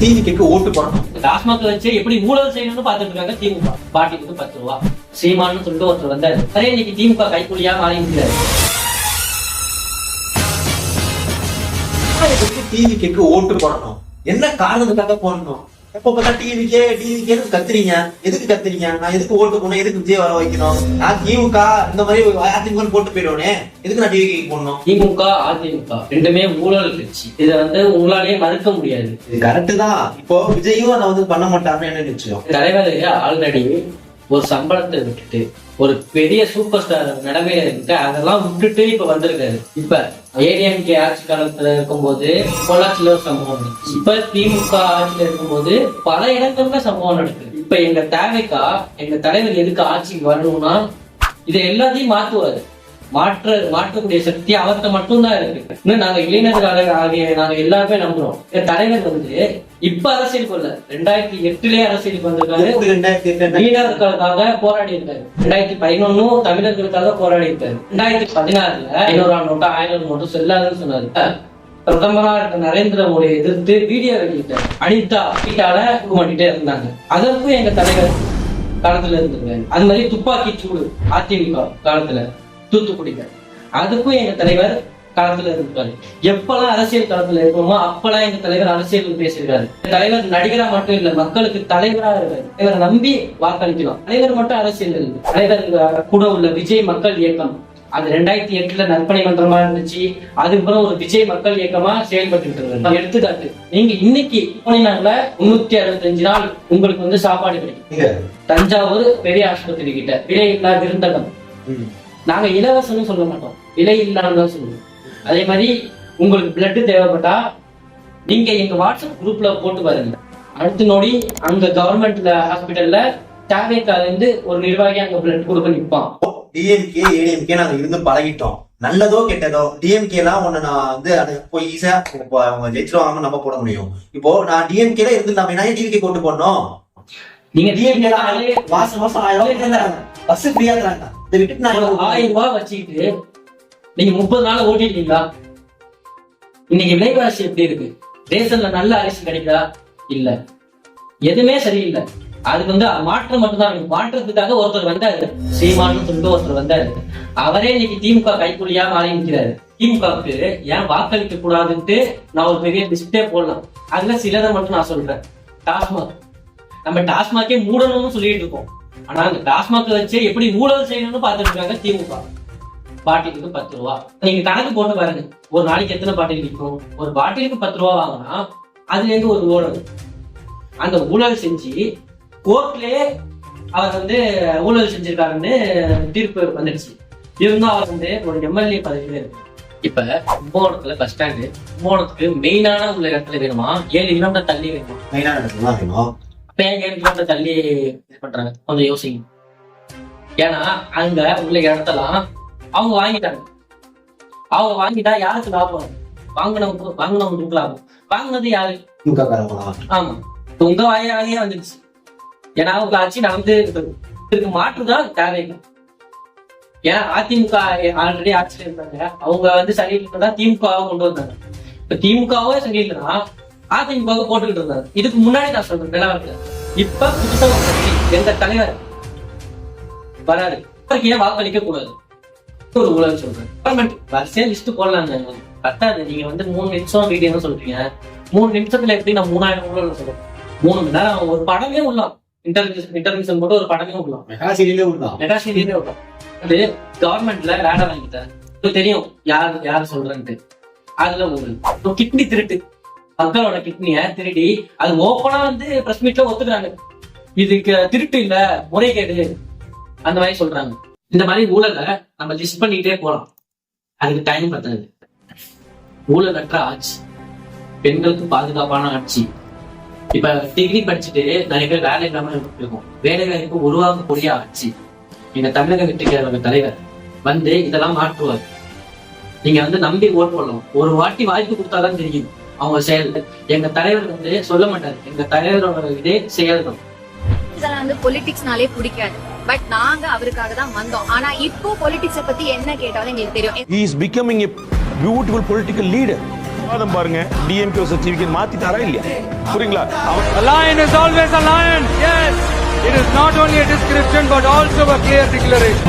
டிவிக்கு ஓட்டு போடணும் டாஸ்மாக் வச்சு எப்படி ஊழல் செய்யணும்னு பாத்துட்டு இருக்காங்க திமுக. பாட்டிக்கு பத்து ரூபா. சீமான்னு சொல்லிட்டு ஒருத்தர் வந்தாரு. சரி இன்னைக்கு திமுக கைக்கூலியா மாறி நிற்கிறாரு டிவிக்கு ஓட்டு போடணும் என்ன காரணத்துக்காக போடணும் எப்ப பார்த்தா டிவிக்கே டிவிக்கே கத்துறீங்க. எதுக்கு கத்துறீங்க? நான் எதுக்கு ஓட்டு போடணும் எதுக்கு விஜய் வர வைக்கணும்? நான் திமுக இந்த மாதிரி அதிமுக போட்டு போயிடுவேனே. எதுக்கு நான் டிவிக்கு போடணும் திமுக அதிமுக ரெண்டுமே ஊழல் கட்சி. இதை வந்து உங்களாலேயே மறுக்க முடியாது. இது கரெக்ட் தான். இப்போ விஜயும் அதை வந்து பண்ண மாட்டாருன்னு என்ன நிச்சயம் தலைவர் ஆல்ரெடி ஒரு சம்பளத்தை விட்டுட்டு ஒரு பெரிய சூப்பர் ஸ்டார் நடமையில இருக்கு. அதெல்லாம் விட்டுட்டு இப்ப வந்திருக்காரு. இப்ப ஏடிஎம்கே ஆட்சி காலத்துல இருக்கும்போது பொள்ளாச்சியில ஒரு சம்பவம் நடந்துச்சு. இப்ப திமுக ஆட்சியில இருக்கும்போது பல இடங்கள்ல சம்பவம் நடக்குது. இப்ப எங்க தேவைக்கா எங்க தலைவர் எதுக்கு ஆட்சிக்கு வரணும்னா இதை எல்லாத்தையும் மாத்துவாரு. மாற்ற மாற்றக்கூடிய சக்தி அவர்கிட்ட மட்டும்தான் இருக்கு. இன்னும் நாங்க இளைஞர்கள் ஆகிய நாங்க எல்லாருமே நம்புறோம். தலைவர் வந்து இப்ப அரசியலுக்கு வரல ரெண்டாயிரத்தி எட்டுலயே அரசியலுக்கு வந்திருக்காரு. மீனவர்களுக்காக போராடி இருக்காரு. ரெண்டாயிரத்தி பதினொன்னும் தமிழர்களுக்காக போராடி இருக்காரு. ரெண்டாயிரத்தி பதினாறுல ஐநூறாம் நோட்டு ஆயிரம் நோட்டு செல்லாதுன்னு சொன்னாரு. பிரதமரா இருக்க நரேந்திர மோடியை எதிர்த்து வீடியோ வெளியிட்டார். அனிதா வீட்டால பண்ணிட்டே இருந்தாங்க. அதற்கும் எங்க தலைவர் காலத்துல இருந்திருக்காரு அது மாதிரி துப்பாக்கி சூடு அதிமுக காலத்துல. தூத்துக்குடியில. அதுக்கும் எங்க தலைவர் காலத்துல இருந்திருக்காரு எப்பெல்லாம் அரசியல் களத்துல இருக்கணுமோ அப்பெல்லாம் எங்க தலைவர் அரசியல் பேசியிருக்காரு. தலைவர் நடிகரா மட்டும் இல்ல மக்களுக்கு தலைவரா இருக்காரு. இவரை நம்பி வாக்களிக்கலாம் தலைவர் மட்டும் அரசியல் இருக்கு தலைவர் கூட உள்ள விஜய் மக்கள் இயக்கம். அது ரெண்டாயிரத்தி எட்டுல நற்பணி மன்றமா இருந்துச்சு. அதுக்கப்புறம் ஒரு விஜய் மக்கள் இயக்கமா செயல்பட்டு இருக்கு எடுத்துக்காட்டு. நீங்க இன்னைக்கு போனீங்கன்னால முன்னூத்தி அறுபத்தஞ்சு நாள் உங்களுக்கு வந்து சாப்பாடு கிடைக்கும். தஞ்சாவூர் பெரிய ஆஸ்பத்திரி கிட்ட விலை இல்லா விருந்தகம் நாங்க இலவசம்னு சொல்ல மாட்டோம். விலை இல்லாம தான் சொல்லுவோம். அதே மாதிரி உங்களுக்கு பிளட் தேவைப்பட்டா நீங்க எங்க வாட்ஸ்அப் குரூப்ல போட்டு பாருங்க. அடுத்த நொடி அங்க கவர்மெண்ட்ல ஹாஸ்பிட்டல்ல தேவைக்கால இருந்து ஒரு நிர்வாகி அங்க பிளட் கொடுக்க நிப்பான். டிஎம்கே ஏடிஎம்கே நாங்க இருந்து பழகிட்டோம். நல்லதோ கெட்டதோ டிஎம்கே எல்லாம் ஒண்ணு நான் வந்து அது போய் ஈஸியா அவங்க ஜெயிச்சிருவாங்க நம்ம போட முடியும். இப்போ நான் டிஎம்கேல இருந்து நம்ம என்ன டிவிக்கு போட்டு போடணும்? நீங்க டிஎம்கே மாசம் மாசம் ஆயிரம் பஸ் ஃப்ரீயா தராங்க. இதை நான் ஆயிரம் ரூபாய் வச்சுக்கிட்டு நீங்க முப்பது நாள் ஓட்டிட்டீங்களா? இன்னைக்கு விலைவாசி எப்படி இருக்கு? ரேஷன்ல நல்ல அரிசி கிடைக்குதா? இல்ல. எதுவுமே சரியில்லை. அதுக்கு வந்து மாற்றம் மட்டும்தான் மாற்றத்துக்காக ஒருத்தர் வந்தாரு. சீமான்னு சொல்லிட்டு ஒருத்தர் வந்தாரு. அவரே இன்னைக்கு திமுக கைக்குள்ளியா மாறி நிற்கிறாரு திமுகவுக்கு ஏன் வாக்களிக்க கூடாதுன்ட்டு நான் ஒரு பெரிய லிஸ்டே போடலாம். அதுல சிலதை மட்டும் நான் சொல்றேன். டாஸ்மாக். நம்ம டாஸ்மாக்கே மூடணும்னு சொல்லிட்டு இருக்கோம். ஆனா அந்த டாஸ்மாக் வச்சு எப்படி ஊழல் செய்யணும்னு பார்த்துட்டு இருக்காங்க திமுக. பாட்டிலுக்கு பத்து ரூபா. நீங்க கணக்கு போட்டு பாருங்க. ஒரு நாளைக்கு எத்தனை பாட்டில் விற்கும்? ஒரு பாட்டிலுக்கு பத்து ரூபா வாங்கினா அதுல இருந்து ஒரு ஊழல். அந்த ஊழல் செஞ்சு கோர்ட்லயே அவர் வந்து ஊழல் செஞ்சிருக்காருன்னு தீர்ப்பு வந்துடுச்சு. இருந்தா அவர் வந்து ஒரு எம்எல்ஏ பதவியில இருக்கு இப்ப கும்பகோணத்துல பஸ் ஸ்டாண்டு கும்பகோணத்துக்கு மெயினான உள்ள இடத்துல வேணுமா? ஏழு கிலோமீட்டர் தள்ளி வேணுமா? மெயினான இடத்துல தான் வேணும். கிலோமீட்டர் தள்ளி இது பண்றாங்க. கொஞ்சம் யோசிங்க. ஏன்னா அங்க உள்ள இடத்தெல்லாம் அவங்க வாங்கிட்டாங்க. அவங்க வாங்கிட்டா யாருக்கு லாபம் வாங்கினவங்க வாங்கினவங்களுக்கு லாபம்? வாங்கினது யாரு? ஆமா. உங்க வாயாலேயே வந்துருச்சு ஏன்னா அவங்க ஆட்சி நடந்து இதுக்கு மாற்றுதான் தேவை ஏன்னா அதிமுக ஆல்ரெடி ஆட்சியில இருந்தாங்க. அவங்க வந்து சரியில்லைன்னா திமுகவை கொண்டு வந்தாங்க. இப்ப திமுகவே சரியில்லைன்னா அதிமுக போட்டுக்கிட்டு இருந்தாங்க இதுக்கு முன்னாடி நான் சொல்றேன் நிலவரத்துல இப்ப புதுசா எந்த தலைவர் வராது அவருக்கு ஏன் வாக்களிக்க கூடாது? ஒரு ஊழல் சொல்றேன். கவர்மெண்ட் வரிசையா லிஸ்ட் போடலாங்க. பத்தாது நீங்க வந்து மூணு நிமிஷம் வீடியோ சொல்றீங்க. மூணு நிமிஷத்துல எப்படி நான் மூணாயிரம் ஊழல் சொல்றேன்? மூணு மணி நேரம் ஒரு படமே உள்ளாம் இன்டர்வியூ இன்டர்வியூஷன் போட்டு ஒரு படமே உள்ளாம் மெகா சீரியலே விடலாம் மெகா சீரியலே உள்ளாம் அது கவர்மெண்ட்ல வேலை வாங்கிட்டேன். உங்களுக்கு தெரியும் யார் யார் சொல்றேன்ட்டு. அதுல ஒரு கிட்னி திருட்டு. மக்களோட கிட்னிய திருடி அது ஓப்பனா வந்து பிரஸ் மீட்ல ஒத்துக்கிறாங்க. இதுக்கு திருட்டு இல்ல முறைகேடு அந்த மாதிரி சொல்றாங்க. இந்த மாதிரி ஊழலை நம்ம லிஸ்ட் பண்ணிக்கிட்டே போலாம். அதுக்கு டைம் பத்தாது. ஊழலற்ற ஆட்சி. பெண்களுக்கு பாதுகாப்பான ஆட்சி. இப்ப டிகிரி படிச்சுட்டு நிறைய பேர் வேலை இல்லாம இருக்கும் வேலை வாய்ப்பு உருவாக்கக்கூடிய ஆட்சி. எங்க தமிழக வெற்றிக்காரங்க தலைவர் வந்து இதெல்லாம் மாற்றுவார். நீங்க வந்து நம்பி ஓட் போடலாம் ஒரு வாட்டி வாய்ப்பு கொடுத்தாதான் தெரியும். அவங்க செயல் எங்க தலைவர் வந்து சொல்ல மாட்டாரு எங்க தலைவரோட இதே செயல்கள் இதெல்லாம் வந்து பொலிட்டிக்ஸ்னாலே பிடிக்காது பட் நாங்க அவருக்காக தான் வந்தோம் ஆனா இப்போ பொலிட்டிக்ஸ பத்தி என்ன கேட்டாலும் எங்களுக்கு தெரியும் He is becoming a beautiful political leader. விவாதம் பாருங்க டிஎம்கே டிவிக்கு மாத்திட்டாரா இல்லையா புரியுங்களா is always a lion. Yes. It is not only a description but also a clear declaration.